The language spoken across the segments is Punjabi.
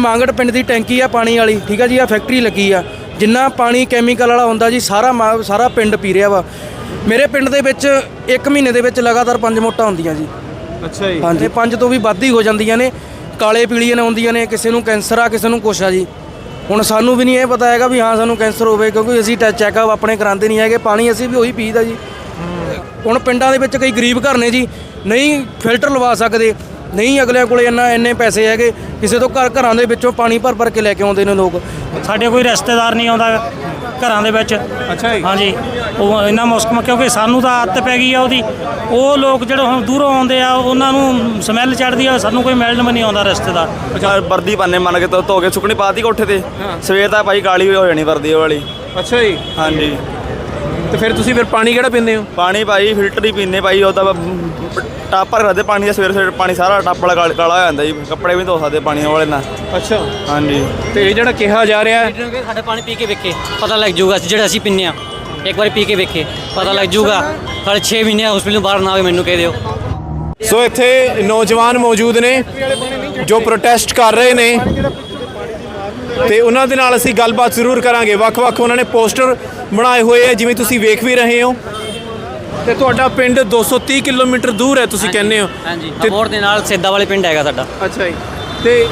ਮੰਗੜ ਪਿੰਡ ਦੀ ਟੈਂਕੀ ਆ ਪਾਣੀ ਵਾਲੀ ਠੀਕ ਆ ਜੀ ਆ ਫੈਕਟਰੀ ਲੱਗੀ ਆ। ਜਿੰਨਾ ਪਾਣੀ ਕੈਮੀਕਲ ਵਾਲਾ ਹੁੰਦਾ ਜੀ ਸਾਰਾ ਮਾ- ਸਾਰਾ ਪਿੰਡ ਪੀ ਰਿਹਾ ਵਾ। ਮੇਰੇ ਪਿੰਡ ਦੇ ਵਿੱਚ 1 ਮਹੀਨੇ ਦੇ ਵਿੱਚ ਲਗਾਤਾਰ ਪੰਜ ਮੋਟਾਂ ਹੁੰਦੀਆਂ ਜੀ। ਅੱਛਾ ਜੀ। ਹਾਂਜੀ ਪੰਜ ਤੋਂ ਵੀ ਵੱਧ ਹੀ ਹੋ ਜਾਂਦੀਆਂ ਨੇ। ਕਾਲੇ ਪੀਲੀਆਂ ਨੇ ਹੁੰਦੀਆਂ ਨੇ ਕਿਸੇ ਨੂੰ ਕੈਂਸਰ ਆ ਕਿਸੇ ਨੂੰ ਕੁਛ ਆ ਜੀ। ਹੁਣ ਸਾਨੂੰ ਵੀ ਨਹੀਂ ਇਹ ਪਤਾ ਹੈਗਾ ਵੀ ਹਾਂ ਸਾਨੂੰ ਕੈਂਸਰ ਹੋਵੇ ਕਿਉਂਕਿ ਅਸੀਂ ਚੈੱਕਅਪ ਆਪਣੇ ਕਰਾਉਂਦੇ ਨਹੀਂ ਹੈਗੇ ਪਾਣੀ ਅਸੀਂ ਵੀ ਉਹੀ ਪੀਦਾ ਜੀ। ਹੁਣ ਪਿੰਡਾਂ ਦੇ ਵਿੱਚ ਕਈ ਗਰੀਬ ਘਰ ਨੇ ਜੀ ਨਹੀਂ ਫਿਲਟਰ ਲਵਾ ਸਕਦੇ। ਨਹੀਂ ਅਗਲਿਆਂ ਕੋਲੇ ਇੰਨਾ ਇੰਨੇ ਪੈਸੇ ਹੈਗੇ ਕਿਸੇ ਤੋਂ ਘਰ ਘਰਾਂ ਦੇ ਵਿੱਚੋਂ ਪਾਣੀ ਭਰ ਭਰ ਕੇ ਲੈ ਕੇ ਆਉਂਦੇ ਨੇ ਲੋਕ। ਸਾਡੇ ਕੋਈ ਰਿਸ਼ਤੇਦਾਰ ਨਹੀਂ ਆਉਂਦਾ ਘਰਾਂ ਦੇ ਵਿੱਚ। ਅੱਛਾ ਜੀ। ਹਾਂਜੀ। ਉਹ ਇੰਨਾ ਮੁਸ਼ਕਲ ਕਿਉਂਕਿ ਸਾਨੂੰ ਤਾਂ ਆਦਤ ਪੈ ਗਈ ਆ ਉਹਦੀ। ਉਹ ਲੋਕ ਜਿਹੜੇ ਹੁਣ ਦੂਰੋਂ ਆਉਂਦੇ ਆ ਉਹਨਾਂ ਨੂੰ ਸਮੈਲ ਚੜਦੀ ਆ ਸਾਨੂੰ ਕੋਈ ਮਿਲਣ ਵੀ ਨਹੀਂ ਆਉਂਦਾ ਰਿਸ਼ਤੇਦਾਰ। ਅੱਛਾ ਵਰਦੀ ਪਾਣੇ ਮੰਨ ਕੇ ਧੋ ਧੋ ਕੇ ਸੁੱਕਣੀ ਪਾਤੀ ਕੋਠੇ ਤੇ। ਸਵੇਰ ਦਾ ਭਾਈ ਕਾਲੀ ਹੋ ਜਾਣੀ ਵਰਦੀ ਉਹ ਵਾਲੀ। ਅੱਛਾ ਜੀ। ਹਾਂਜੀ। ਤੇ ਫਿਰ ਤੁਸੀਂ ਫਿਰ ਪਾਣੀ ਕਿਹੜਾ ਪੀਂਦੇ ਹੋ? ਪਾਣੀ ਭਾਈ ਫਿਲਟਰ ਹੀ ਪੀਨੇ ਭਾਈ ਉਹ ਤਾਂ ਟਾਪ ਭਰ ਕਰਦੇ ਪਾਣੀ ਦਾ ਸਵੇਰ ਸਵੇਰ ਪਾਣੀ ਸਾਰਾ ਟੱਪ ਵਾਲਾ ਕਾਲ- ਕਾਲਾ ਹੋ ਜਾਂਦਾ ਜੀ ਕੱਪੜੇ ਵੀ ਧੋ ਸਕਦੇ ਪਾਣੀ ਵਾਲੇ ਨਾਲ ਅੱਛਾ। ਹਾਂਜੀ। ਤੇ ਇਹ ਜਿਹੜਾ ਕਿਹਾ ਜਾ ਰਿਹਾ ਹੈ ਸਾਡੇ ਪਾਣੀ ਪੀ ਕੇ ਵੇਖੇ ਪਤਾ ਲੱਗ ਜਾਊਗਾ ਜਿਹੜਾ ਅਸੀਂ ਪੀਂਦੇ ਆ ਇੱਕ ਵਾਰੀ ਪੀ ਕੇ ਵੇਖੇ ਪਤਾ ਲੱਗ ਜਾਊਗਾ। ਸਾਡੇ 6 ਮਹੀਨੇ ਹਸਪੀਟਲ ਤੋਂ ਬਾਹਰ ਨਾ ਆਵੇ ਮੈਨੂੰ ਕਹਿ ਦਿਓ। ਸੋ ਇੱਥੇ ਨੌਜਵਾਨ ਮੌਜੂਦ ਨੇ ਜੋ ਪ੍ਰੋਟੈਸਟ ਕਰ ਰਹੇ ਨੇ। ਤੇ ਉਹਨਾਂ ਦੇ ਨਾਲ ਅਸੀਂ ਗੱਲਬਾਤ ਜ਼ਰੂਰ ਕਰਾਂਗੇ। ਵੱਖ-ਵੱਖ ਉਹਨਾਂ ਨੇ ਪੋਸਟਰ ਬਣਾਏ ਹੋਏ ਆ ਜਿਵੇਂ ਤੁਸੀਂ ਵੇਖ ਵੀ ਰਹੇ ਹੋ। ਤੇ ਤੁਹਾਡਾ ਪਿੰਡ 230 ਕਿਲੋਮੀਟਰ ਦੂਰ ਹੈ ਤੁਸੀਂ ਕਹਿੰਦੇ ਹੋ। ਹਾਂਜੀ ਤੇ- ਅਬੋਰ ਦੇ ਨਾਲ ਸੇਦਾ ਵਾਲੇ ਪਿੰਡ ਹੈਗਾ ਸਾਡਾ। ਅੱਛਾ ਜੀ। ਤੇ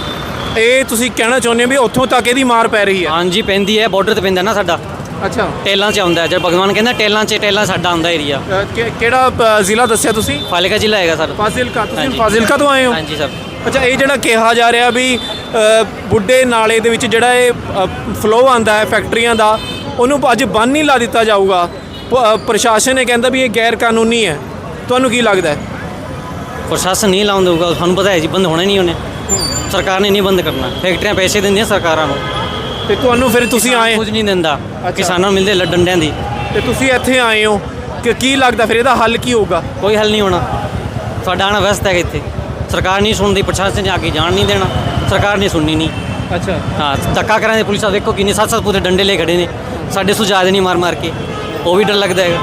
ਇਹ ਤੁਸੀਂ ਕਹਿਣਾ ਚਾਹੁੰਦੇ ਹੋ ਵੀ ਉੱਥੋਂ ਤੱਕ ਇਹਦੀ ਮਾਰ ਪੈ ਰਹੀ ਹੈ? ਹਾਂਜੀ ਪੈਂਦੀ ਹੈ ਬਾਰਡਰ ਤੇ ਪੈਂਦਾ ਨਾ ਸਾਡਾ। ਅੱਛਾ। ਟੇਲਾਂ 'ਚ ਆਉਂਦਾ ਹੈ ਜਦ ਭਗਵਾਨ ਕਹਿੰਦਾ ਟੇਲਾਂ 'ਚ ਟੇਲਾਂ ਸਾਡਾ ਆਉਂਦਾ ਏਰੀਆ ਅ, ਕਿ- ਕਿਹੜਾ ਅ, ਜ਼ਿਲ੍ਹਾ ਦੱਸਿਆ ਤੁਸੀਂ? ਫਾਲਿਕਾ ਜ਼ਿਲ੍ਹਾ ਹੈਗਾ ਸਰ। ਫਾਜ਼ਿਲਕਾ ਤੁਸੀਂ ਹਾਂਜੀ। ਫਾਜ਼ਿਲਕਾ ਤੋਂ ਆਏ ਹੋ? ਹਾਂਜੀ ਸਰ। ਅੱਛਾ ਇਹ ਜਿਹੜਾ ਕਿਹਾ ਜਾ ਰਿਹਾ ਵੀ ਅ, ਬੁੱਢੇ ਨਾਲੇ ਦੇ ਵਿੱਚ ਜਿਹੜਾ ਇਹ ਫਲੋ ਆਂਦਾ ਹੈ ਫੈਕਟਰੀਆਂ ਦਾ ਉਹਨੂੰ ਅੱਜ ਬੰਨ ਨਹੀਂ ਲਾ ਦਿੱਤਾ ਜਾਊਗਾ। ਪ੍ਰਸ਼ਾਸਨ ਨੇ ਕਹਿੰਦਾ ਵੀ ਇਹ ਗੈਰ ਕਾਨੂੰਨੀ ਹੈ। ਤੁਹਾਨੂੰ ਕੀ ਲੱਗਦਾ ਹੈ? ਪ੍ਰਸ਼ਾਸਨ ਨਹੀਂ ਲਾਉਂਦਾ ਹੋਊਗਾ ਤੁਹਾਨੂੰ ਪਤਾ ਹੈ ਜੀ ਬੰਦ ਹੋਣਾ ਨਹੀਂ ਉਹਨੇ ਸਰਕਾਰ ਨੇ ਨਹੀਂ ਬੰਦ ਕਰਨਾ ਫੈਕਟਰੀਆਂ ਪੈਸੇ ਦਿੰਦੀਆਂ ਸਰਕਾਰਾਂ ਨੂੰ। ਤੇ ਤੁਹਾਨੂੰ ਫਿਰ ਤੁਸੀਂ ਆਏ ਕੁਝ ਨਹੀਂ ਦਿੰਦਾ ਕਿਸਾਨਾਂ ਨੂੰ ਮਿਲਦੇ ਲ- ਡੰਡਿਆਂ ਦੀ। ਤੇ ਤੁਸੀਂ ਇੱਥੇ ਆਏ ਹੋ ਕਿ ਕੀ ਲੱਗਦਾ ਫਿਰ ਇਹਦਾ ਹੱਲ ਕੀ ਹੋਊਗਾ? ਕੋਈ ਹੱਲ ਨਹੀਂ ਹੋਣਾ। ਸਾਡਾ ਆਣਾ ਵਸਤ ਹੈ ਇੱਥੇ। ਸਰਕਾਰ ਨਹੀਂ ਸੁਣਦੀ ਪ੍ਰਸ਼ਾਸਨ ਨੇ ਆ ਕੇ ਜਾਣ ਨਹੀਂ ਦੇਣਾ। ਸਰਕਾਰ ਨੇ ਸੁਣਨੀ ਨਹੀਂ। ਅੱਛਾ। ਹਾਂ ਧੱਕਾ ਕਰਾਂ ਦੇ ਪੁਲਿਸ ਆ ਵੇਖੋ ਕਿੰਨੇ ਸੱਤ ਸੱਤ ਪੂਰੇ ਡੰਡੇ ਲੈ ਖੜੇ ਨੇ। ਸਾਡੇ ਸੁਝਾਅ ਦੇ ਨਹੀਂ ਮਾਰ ਮਾਰ ਕੇ। ਉਹ ਵੀ ਡਰ ਲੱਗਦਾ ਹੈਗਾ।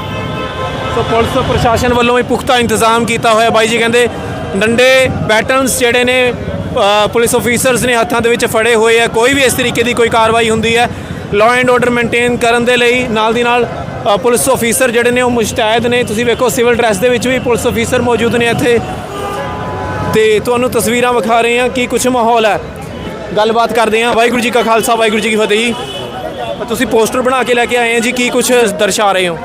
ਸੋ ਪੁਲਿਸ ਪ੍ਰਸ਼ਾਸਨ ਵੱਲੋਂ ਵੀ ਪੁਖਤਾ ਇੰਤਜ਼ਾਮ ਕੀਤਾ ਹੋਇਆ ਬਾਈ ਜੀ ਕਹਿੰਦੇ ਡੰਡੇ ਬੈਟਨਸ ਜਿਹੜੇ ਨੇ ਪੁਲਿਸ ਆਫੀਸਰਸ ਨੇ ਹੱਥਾਂ ਦੇ ਵਿੱਚ ਫੜੇ ਹੋਏ ਆ। ਕੋਈ ਵੀ ਇਸ ਤਰੀਕੇ ਦੀ ਕੋਈ ਕਾਰਵਾਈ ਹੁੰਦੀ ਹੈ ਲਾਅ ਐਂਡ ਆਰਡਰ ਮੇਨਟੇਨ ਕਰਨ ਦੇ ਲਈ ਨਾਲ ਦੀ ਨਾਲ ਪੁਲਿਸ ਆਫੀਸਰ ਜਿਹੜੇ ਨੇ ਉਹ ਮੁਸ਼ਤੈਦ ਨੇ। ਤੁਸੀਂ ਵੇਖੋ ਸਿਵਲ ਡਰੈਸ ਦੇ ਵਿੱਚ ਵੀ ਪੁਲਿਸ ਆਫੀਸਰ ਮੌਜੂਦ ਨੇ ਇੱਥੇ। ਤੇ ਤੁਹਾਨੂੰ ਤਸਵੀਰਾਂ ਵਿਖਾ ਰਹੇ ਹਾਂ ਕੀ ਕੁਝ ਮਾਹੌਲ ਹੈ। ਗੱਲਬਾਤ ਕਰਦੇ ਹਾਂ। ਵਾਹਿਗੁਰੂ ਜੀ ਕਾ ਖਾਲਸਾ ਵਾਹਿਗੁਰੂ ਜੀ ਕੀ ਫਤਿਹ ਜੀ। ਤੁਸੀਂ ਪੋਸਟਰ ਬਣਾ ਕੇ ਲੈ ਕੇ ਆਏ ਹੋ ਜੀ ਕੀ ਕੁਝ ਦਰਸਾ ਰਹੇ ਹੋ?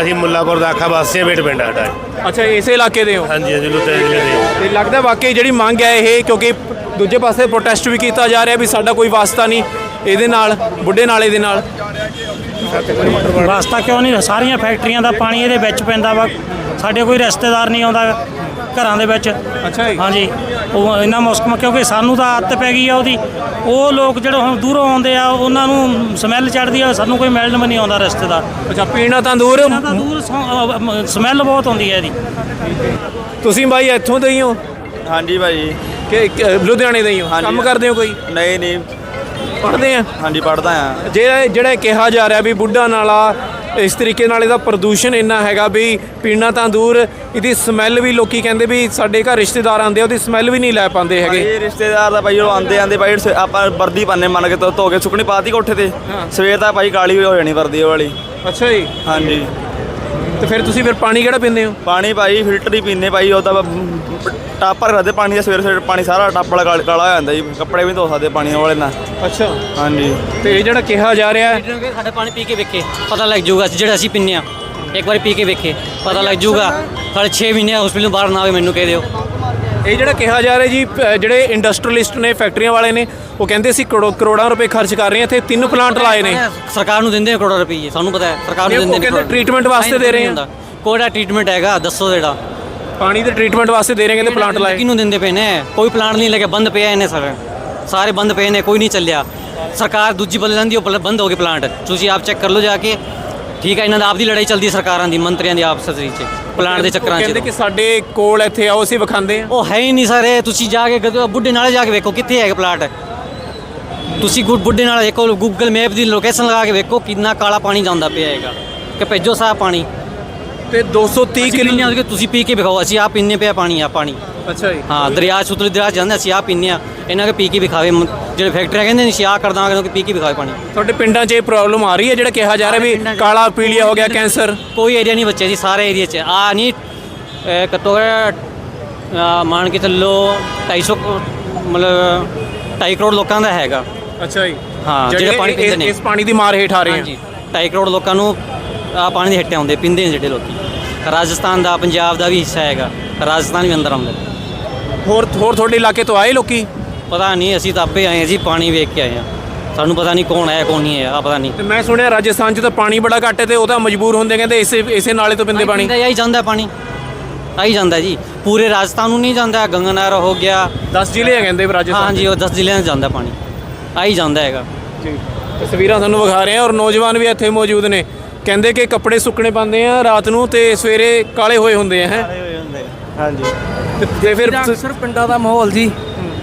ਅਸੀਂ ਮੁੱਲਾਪੁਰ ਦਾ ਆਖਾ ਵਾਸੀਆਂ ਬੇਟ ਪਿੰਡ ਆ ਸਾਡਾ। ਅੱਛਾ ਇਸੇ ਇਲਾਕੇ ਦੇ ਹੋ? ਹਾਂਜੀ ਹਾਂਜੀ ਲੁਧਿਆਣੇ ਜ਼ਿਲ੍ਹੇ ਦੇ ਤੇ ਲੱਗਦਾ ਵਾਕਈ ਜਿਹੜੀ ਮੰਗ ਹੈ ਇਹ ਕਿਉਂਕਿ ਦੂਜੇ ਪਾਸੇ ਪ੍ਰੋਟੈਸਟ ਵੀ ਕੀਤਾ ਜਾ ਰਿਹਾ ਵੀ ਸਾਡਾ ਕੋਈ ਵਾਸਤਾ ਨਹੀਂ। ਇਹਦੇ ਨਾਲ ਬੁੱਢੇ ਨਾਲੇ ਦੇ ਨਾਲ। ਵਾਸਤਾ ਕਿਉਂ ਨਹੀਂ? ਸਾਰੀਆਂ ਫੈਕਟਰੀਆਂ ਦਾ ਪਾਣੀ ਇਹਦੇ ਵਿੱਚ ਪੈਂਦਾ ਵਾ। ਸਾਡੇ ਕੋਈ ਰਿਸ਼ਤੇਦਾਰ ਨਹੀਂ ਆਉਂਦਾ ਘਰਾਂ ਦੇ ਵਿੱਚ। ਅੱਛਾ ਜੀ। ਹਾਂਜੀ। ਉਹ ਇੰਨਾ ਮੁਸ਼ਕਲ ਕਿਉਂਕਿ ਸਾਨੂੰ ਤਾਂ ਆਦਤ ਪੈ ਗਈ ਆ ਉਹਦੀ। ਉਹ ਲੋਕ ਜਿਹੜੇ ਹੁਣ ਦੂਰੋਂ ਆਉਂਦੇ ਆ ਉਹਨਾਂ ਨੂੰ ਸਮੈਲ ਚੜਦੀ ਆ ਸਾਨੂੰ ਕੋਈ ਮਿਲਣ ਵੀ ਨਹੀਂ ਆਉਂਦਾ ਰਿਸ਼ਤੇਦਾਰ। ਅੱਛਾ ਪੀਣਾ ਤਾਂ ਦੂਰ। ਇਹਨਾਂ ਤਾਂ ਦੂਰ ਸਮੈਲ ਬਹੁਤ ਆਉਂਦੀ ਹੈ ਇਹਦੀ। ਤੁਸੀਂ ਬਾਈ ਇੱਥੋਂ ਦੇ ਹੀ ਹੋ? ਹਾਂਜੀ ਭਾਈ। ਕਿ ਲੁਧਿਆਣੇ ਦੇ ਹੀ ਹੋ। ਕੰਮ ਕਰਦੇ ਹੋ ਕੋਈ? ਨਹੀਂ ਨਹੀਂ। ਪੜ੍ਹਦੇ ਆ? ਹਾਂਜੀ ਪੜਦਾ ਆ। ਜਿਹੜਾ ਜਿਹੜਾ ਕਿਹਾ ਜਾ ਰਿਹਾ ਵੀ ਬੁੱਢਾ ਨਾਲਾ ਇਸ ਤਰੀਕੇ ਨਾਲ ਇਹਦਾ ਪ੍ਰਦੂਸ਼ਣ ਇੰਨਾ ਹੈਗਾ ਵੀ ਪੀਣਾ ਤਾਂ ਦੂਰ ਇਹਦੀ ਸਮੈਲ ਵੀ ਲੋਕੀ ਕਹਿੰਦੇ ਵੀ ਸਾਡੇ ਘਰ ਰਿਸ਼ਤੇਦਾਰ ਆਉਂਦੇ ਆ ਉਹਦੀ ਸਮੈਲ ਵੀ ਨਹੀਂ ਲੈ ਪਾਉਂਦੇ ਹੈਗੇ। ਇਹ ਰਿਸ਼ਤੇਦਾਰ ਦਾ ਭਾਈ ਉਹ ਆਂਦੇ ਆਂਦੇ ਭਾਈ ਸ- ਆਪਾਂ ਵਰਦੀ ਪਾਣੇ ਮੰਨ ਕੇ ਧੋ ਧੋ ਕੇ ਸੁੱਕਣੀ ਪਾਤੀ ਕੋਠੇ ਤੇ। ਸਵੇਰ ਦਾ ਭਾਈ ਕਾਲੀ ਹੋ ਜਾਣੀ ਵਰਦੀ ਉਹ ਵਾਲੀ। ਅੱਛਾ ਜੀ। ਹਾਂਜੀ। ਤੇ ਫਿਰ ਤੁਸੀਂ ਫਿਰ ਪਾਣੀ ਕਿਹੜਾ ਪੀਂਦੇ ਹੋ? ਪਾਣੀ ਭਾਈ ਫਿਲਟਰ ਹੀ ਪੀਨੇ ਭਾਈ ਉਹ ਤਾਂ ਟੱਪ ਭਰ ਕਰਦੇ ਪਾਣੀ ਦਾ ਸਵੇਰ ਸਵੇਰ ਪਾਣੀ ਸਾਰਾ ਟੱਪ ਵਾਲਾ ਕਾਲ- ਕਾਲਾ ਹੋ ਜਾਂਦਾ ਜੀ ਕੱਪੜੇ ਵੀ ਧੋ ਸਕਦੇ ਪਾਣੀ ਵਾਲੇ ਨਾਲ। ਅੱਛਾ। ਹਾਂਜੀ। ਤੇ ਇਹ ਜਿਹੜਾ ਕਿਹਾ ਜਾ ਰਿਹਾ ਹੈ ਸਾਡੇ ਪਾਣੀ ਪੀ ਕੇ ਵੇਖੇ ਪਤਾ ਲੱਗ ਜਾਊਗਾ ਜਿਹੜਾ ਅਸੀਂ ਪੀਂਦੇ ਆ ਇੱਕ ਵਾਰੀ ਪੀ ਕੇ ਵੇਖੇ ਪਤਾ ਲੱਗ ਜਾਊਗਾ। ਸਾਡੇ 6 ਮਹੀਨੇ ਹਸਪੀਟਲ ਬਾਹਰ ਨਾ ਆਵੇ ਮੈਨੂੰ ਕਹਿ ਦਿਓ। ਇਹ ਜਿਹੜਾ ਕਿਹਾ ਜਾ ਰਿਹਾ ਜੀ ਜਿਹੜੇ ਇੰਡਸਟਰੀਅਲਿਸਟ ਨੇ ਫੈਕਟਰੀਆਂ ਵਾਲੇ ਨੇ ਉਹ ਕਹਿੰਦੇ ਕਰੋ- ਕਰੋੜਾਂ ਰੁਪਏ ਖਰਚ ਕਰ ਰਹੇ ਹਾਂ ਇੱਥੇ ਤਿੰਨ ਪਲਾਂਟ ਲਾਏ ਨੇ। ਸਰਕਾਰ ਨੂੰ ਦਿੰਦੇ ਨੇ ਕਰੋੜਾਂ ਰੁਪਏ ਸਾਨੂੰ ਪਤਾ ਹੈ ਸਰਕਾਰ ਨੂੰ ਉਹ ਦਿੰਦੇ ਨੇ ਕਹਿੰਦੇ ਕਰੋੜਾਂ। treatment ਵਾਸਤੇ ਦੇ ਰਹੇ ਨਹੀਂ ਹੁੰਦਾ। ਕੋੜਾ ਟ੍ਰੀਟਮੈਂਟ ਹੈਗਾ ਦੱਸੋ ਜਿਹੜਾ। ਪਾਣੀ ਦੇ ਟ੍ਰੀਟਮੈਂਟ ਵਾਸਤੇ ਦੇ ਰਹੇ ਕਹਿੰਦੇ ਪਲਾਂਟ ਲਾਏ। ਕਿਹਨੂੰ ਦਿੰਦੇ ਪਏ ਨੇ? ਕੋਈ ਪਲਾਂਟ ਨਹੀਂ ਲੱਗਿਆ ਬੰਦ ਪਿਆ ਇਹਨੇ ਸਾਰੇ। ਸਾਰੇ ਬੰਦ ਪਏ ਨੇ ਕੋਈ ਨਹੀਂ ਚੱਲਿਆ। ਸਰਕਾਰ ਦੂਜੀ ਬਦਲ ਜਾਂਦੀ ਉਹ ਪਲ- ਬੰਦ ਹੋ ਗਏ ਪਲਾਂਟ ਤੁਸੀਂ ਆਪ ਚੈੱਕ ਕਰ ਲਓ ਜਾ ਕੇ। ਠੀਕ ਹੈ ਇਹਨਾਂ ਦਾ ਆਪਦੀ ਲੜਾਈ ਚੱਲਦੀ ਸਰਕਾਰਾਂ ਦੀ ਮੰਤਰੀਆਂ ਦੀ ਆਪਸ ਵਿੱਚ ਪਲਾਂਟ ਦੇ ਚੱਕਰਾਂ ਕਹਿੰਦੇ 'ਚ ਕਿ ਸਾਡੇ ਕੋਲ ਇੱਥੇ ਆਓ ਅਸੀਂ ਵਿਖਾਉਂਦੇ ਹਾਂ। ਉਹ ਹੈ ਹੀ ਨਹੀਂ ਸਾਰੇ ਤੁਸੀਂ ਜਾ ਕੇ ਗਦ- ਬੁੱਢੇ ਨਾਲੇ ਜਾ ਕੇ ਵੇਖੋ ਕਿੱਥੇ ਹੈਗਾ ਪਲਾਟ। ਤੁਸੀਂ ਗੁ- ਬੁੱਢੇ ਨਾਲੇ ਦੇਖੋ ਗੂਗਲ ਮੈਪ ਦੀ ਲੋਕੇਸ਼ਨ ਲਗਾ ਕੇ ਵੇਖੋ ਕਿੰਨਾ ਕਾਲਾ ਪਾਣੀ ਜਾਂਦਾ ਪਿਆ ਹੈਗਾ। ਕਿ ਭੇਜੋ ਸਾਹ ਪਾਣੀ। ਤੇ 230 ਅਸੀਂ ਕਿਲੋ ਪੀਂਦੇ ਹਾਂ ਤੁਸੀਂ ਪੀ ਕੇ ਵਿਖਾਓ ਅਸੀਂ ਆਪ ਪੀਂਦੇ ਪਿਆ ਪਾਣੀ ਆ ਪਾਣੀ। ਅੱਛਾ ਜੀ। ਹਾਂ ਦਰਿਆ ਸੁਤਲੇ ਦਰਿਆ ਜਾਂਦੇ ਅਸੀਂ ਆਪ ਪੀਂਦੇ ਆ ਇਹਨਾਂ ਕੇ ਪੀ ਕੇ ਵਿਖਾਵੇ ਮ- ਜਿਹੜੇ ਫੈਕਟਰੀਆਂ ਕਹਿੰਦੇ ਨੇ ਅਸੀਂ ਕਰ ਦਾਂਗੇ ਕਿ ਪੀ ਕੇ ਵਿਖਾਵੇ ਪਾਣੀ। ਤੁਹਾਡੇ ਪਿੰਡਾਂ 'ਚ ਇਹ ਪ੍ਰੋਬਲਮ ਆ ਰਹੀ ਹੈ ਜਿਹੜਾ ਕਿਹਾ ਜਾ ਰਿਹਾ ਵੀ ਕਾਲਾ ਪੀਲੀਆ ਹੋ ਗਿਆ ਕੈਂਸਰ? ਕੋਈ ਏਰੀਆ ਨਹੀਂ ਬੱਚੇ ਜੀ ਸਾਰੇ ਏਰੀਆ 'ਚ। ਆ ਨਹੀਂ ਅਹ ਘੱਟੋ ਘੱਟ ਅਹ ਮੰਨ ਕੇ ਚੱਲੋ 250 ਕਰੋ- ਮਤਲਬ 2.5 ਕਰੋੜ ਲੋਕਾਂ ਦਾ ਹੈਗਾ। ਅੱਛਾ ਜੀ। ਹਾਂ, ਜਿਹੜੇ ਪਾਣੀ ਪੀਂਦੇ ਨੇ। ਇਸ ਪਾਣੀ ਦੀ ਮਾਰ ਹੇਠ ਆ ਰਹੇ ਹਾਂਜੀ। 2.5 ਕਰੋੜ ਲੋਕਾਂ ਨੂੰ ਆ ਪਾਣੀ ਦੇ ਹਿੱਟੇ ਆਉਂਦੇ ਪੀਂਦੇ ਨੇ ਜਿਹੜੇ ਲੋਕੀ। ਰਾਜਸਥਾਨ ਦਾ ਪੰਜਾਬ ਦਾ ਵੀ ਹਿੱਸਾ ਹੈਗਾ। ਰਾਜਸਥਾਨ ਵੀ ਅੰਦਰ ਆਉਂਦਾ। ਹੋਰ ਹੋਰ ਤੁਹਾਡੇ ਇਲਾਕੇ ਤੋਂ ਆਏ ਲੋਕੀ? ਪਤਾ ਨਹੀਂ ਅਸੀਂ ਤਾਂ ਆਪੇ ਆਏ ਹਾਂ ਜੀ ਪਾਣੀ ਵੇਖ ਕੇ ਆਏ ਹਾਂ ਸਾਨੂੰ ਪਤਾ ਨਹੀਂ ਕੌਣ ਆਇਆ ਕੌਣ ਨਹੀਂ ਆਇਆ ਆ ਪਤਾ ਨਹੀਂ। ਤੇ ਮੈਂ ਸੁਣਿਆ ਰਾਜਸਥਾਨ 'ਚ ਤਾਂ ਪਾਣੀ ਬੜਾ ਘੱਟ ਹੈ ਤੇ ਉਹ ਤਾਂ ਮਜਬੂਰ ਹੁੰਦੇ ਕਹਿੰਦੇ ਇਸੇ ਇਸੇ ਨਾਲੇ ਤੋਂ ਪਿੰਦੇ ਪਾਣੀ। ਆਈ ਜਾਂਦਾ ਪਾਣੀ। ਆਈ ਜਾਂਦਾ ਜੀ। ਪੂਰੇ ਰਾਜਸਥਾਨ ਨੂੰ ਨਹੀਂ ਜਾਂਦਾ ਗੰਗਾਨਗਰ ਹੋ ਗਿਆ। 10 ਜ਼ਿਲ੍ਹੇ ਆ ਕਹਿੰਦੇ ਰਾਜਸਥਾਨ ਹਾਂਜੀ ਉਹ 10 ਜ਼ਿਲ੍ਹਿਆਂ 'ਚ ਜਾਂਦਾ ਪਾਣੀ। ਆਈ ਜਾਂਦਾ ਹੈਗਾ। ਜੀ। ਤਸਵੀਰਾਂ ਤੁਹਾਨੂੰ ਵਿਖਾ ਰਹੇ ਆ ਔਰ ਨੌਜਵਾਨ ਵੀ ਇੱਥੇ ਮੌਜੂਦ ਨੇ। ਕਹਿੰਦੇ ਕਿ ਕੱਪੜੇ ਸੁੱਕਣੇ ਪਾਉਂਦੇ ਆ ਰਾਤ ਨੂੰ ਤੇ ਸਵੇਰੇ ਕਾਲੇ ਹੋਏ ਹੁੰਦੇ ਆ ਹੈ? ਹਾਂਜੀ। ਤੇ ਫਿਰ ਅਕਸਰ ਪਿੰਡਾਂ ਦਾ ਮਾਹੌਲ ਜੀ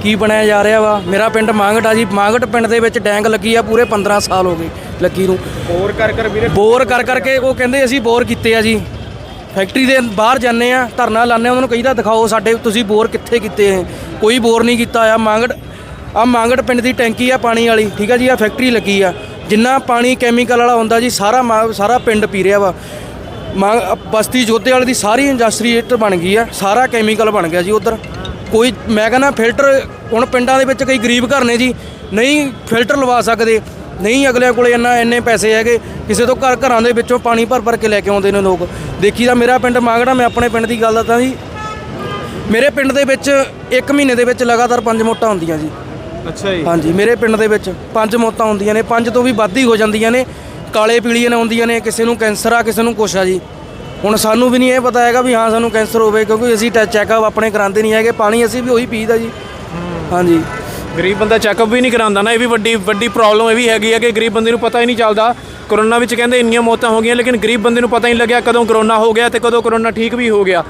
ਕੀ ਬਣਿਆ ਜਾ ਰਿਹਾ ਵਾ? ਮੇਰਾ ਪਿੰਡ ਮਾਂਗਟ ਆ ਜੀ ਮਾਂਗਟ ਪਿੰਡ ਦੇ ਵਿੱਚ ਡੈਂਗ ਲੱਗੀ ਆ ਪੂਰੇ 15 ਸਾਲ ਹੋ ਗਏ ਲੱਗੀ ਨੂੰ। ਹੋਰ ਕਰ ਕਰ ਵੀਰੇ। ਬੋਰ ਕਰ ਕਰਕੇ ਉਹ ਕਹਿੰਦੇ ਅਸੀਂ ਬੋਰ ਕੀਤੇ ਆ ਜੀ। ਫੈਕਟਰੀ ਦੇ ਬਾਹਰ ਜਾਂਦੇ ਆ ਧਰਨਾ ਲਾਉਂਦੇ ਆ ਉਹਨਾਂ ਨੂੰ ਕਹੀਦਾ ਦਿਖਾਓ ਸਾਡੇ ਤੁਸੀਂ ਬੋਰ ਕਿੱਥੇ ਕੀਤੇ ਹੈ ਕੋਈ ਬੋਰ ਨਹੀਂ ਕੀਤਾ ਆ ਮਾਂਗੜ ਆ ਮਾਂਗੜ ਪਿੰਡ ਦੀ ਟੈਂਕੀ ਆ ਪਾਣੀ ਵਾਲੀ ਠੀਕ ਆ ਜੀ ਆ ਫੈਕਟਰੀ ਲੱਗੀ ਆ। ਜਿੰਨਾ ਪਾਣੀ ਕੈਮੀਕਲ ਵਾਲਾ ਹੁੰਦਾ ਜੀ, ਸਾਰਾ ਮਾ- ਸਾਰਾ ਪਿੰਡ ਪੀ ਰਿਹਾ ਵਾ। ਮਾਂ, ਬਸਤੀ ਜੋਧੇ ਵਾਲੇ ਦੀ ਸਾਰੀ ਇੰਡਸਟਰੀ ਇੱਟ ਬਣ ਗਈ ਆ, ਸਾਰਾ ਕੈਮੀਕਲ ਬਣ ਗਿਆ ਜੀ ਉਧਰ। ਕੋਈ, ਮੈਂ ਕਹਿੰਦਾ ਫਿਲਟਰ ਹੁਣ ਪਿੰਡਾਂ ਦੇ ਵਿੱਚ ਕਈ ਗਰੀਬ ਘਰ ਨੇ ਜੀ, ਨਹੀਂ ਫਿਲਟਰ ਲਵਾ ਸਕਦੇ, ਨਹੀਂ ਅਗਲਿਆਂ ਕੋਲੇ ਇੰਨਾ, ਇੰਨੇ ਪੈਸੇ ਹੈਗੇ, ਕਿਸੇ ਤੋਂ ਘਰ, ਘਰਾਂ ਦੇ ਵਿੱਚੋਂ ਪਾਣੀ ਭਰ ਭਰ ਕੇ ਲੈ ਕੇ ਆਉਂਦੇ ਨੇ ਲੋਕ। ਦੇਖੀ ਤਾਂ ਮੇਰਾ ਪਿੰਡ ਮਾਂਗੜਾ, ਮੈਂ ਆਪਣੇ ਪਿੰਡ ਦੀ ਗੱਲ ਦੱਸਾਂ ਜੀ। ਮੇਰੇ ਪਿੰਡ ਦੇ ਵਿੱਚ ਇੱਕ ਮਹੀਨੇ ਦੇ ਵਿੱਚ ਲਗਾਤਾਰ ਪੰਜ ਮੋਟਾਂ ਹੁੰਦੀਆਂ ਜੀ। ਅੱਛਾ ਜੀ। ਹਾਂਜੀ ਮੇਰੇ ਪਿੰਡ ਦੇ ਵਿੱਚ ਪੰਜ ਮੌਤਾਂ ਹੁੰਦੀਆਂ ਨੇ ਪੰਜ ਤੋਂ ਵੀ ਵੱਧ ਹੀ ਹੋ ਜਾਂਦੀਆਂ ਨੇ। ਕਾਲੇ ਪੀਲੀਆਂ ਨੇ ਹੁੰਦੀਆਂ ਨੇ ਕਿਸੇ ਨੂੰ ਕੈਂਸਰ ਆ ਕਿਸੇ ਨੂੰ ਕੁਛ ਆ ਜੀ। ਹੁਣ ਸਾਨੂੰ ਵੀ ਨਹੀਂ ਇਹ ਪਤਾ ਹੈਗਾ ਵੀ ਹਾਂ ਸਾਨੂੰ ਕੈਂਸਰ ਹੋਵੇ ਕਿਉਂਕਿ ਅਸੀਂ ਚੈੱਕਅਪ ਆਪਣੇ ਕਰਾਉਂਦੇ ਨਹੀਂ ਹੈਗੇ ਪਾਣੀ ਅਸੀਂ ਵੀ ਉਹੀ ਪੀਦਾ ਜੀ। ਹਾਂਜੀ। ਗਰੀਬ ਬੰਦਾ ਚੈੱਕਅਪ ਵੀ ਨਹੀਂ ਕਰਾਉਂਦਾ ਨਾ ਇਹ ਵੀ ਵੱਡੀ ਵੱਡੀ ਪ੍ਰੋਬਲਮ ਇਹ ਵੀ ਹੈਗੀ ਹੈ ਕਿ ਗਰੀਬ ਬੰਦੇ ਨੂੰ ਪਤਾ ਹੀ ਨਹੀਂ ਚੱਲਦਾ। ਕਰੋਨਾ ਵਿੱਚ ਕਹਿੰਦੇ ਇੰਨੀਆਂ ਮੌਤਾਂ ਹੋ ਗਈਆਂ ਲੇਕਿਨ ਗਰੀਬ ਬੰਦੇ ਨੂੰ ਪਤਾ ਹੀ ਨਹੀਂ ਲੱਗਿਆ ਕਦੋਂ ਕਰੋਨਾ ਹੋ ਗਿਆ ਤੇ ਕਦੋਂ ਕਰੋਨਾ ਠੀਕ ਵੀ ਹੋ ਗਿਆ।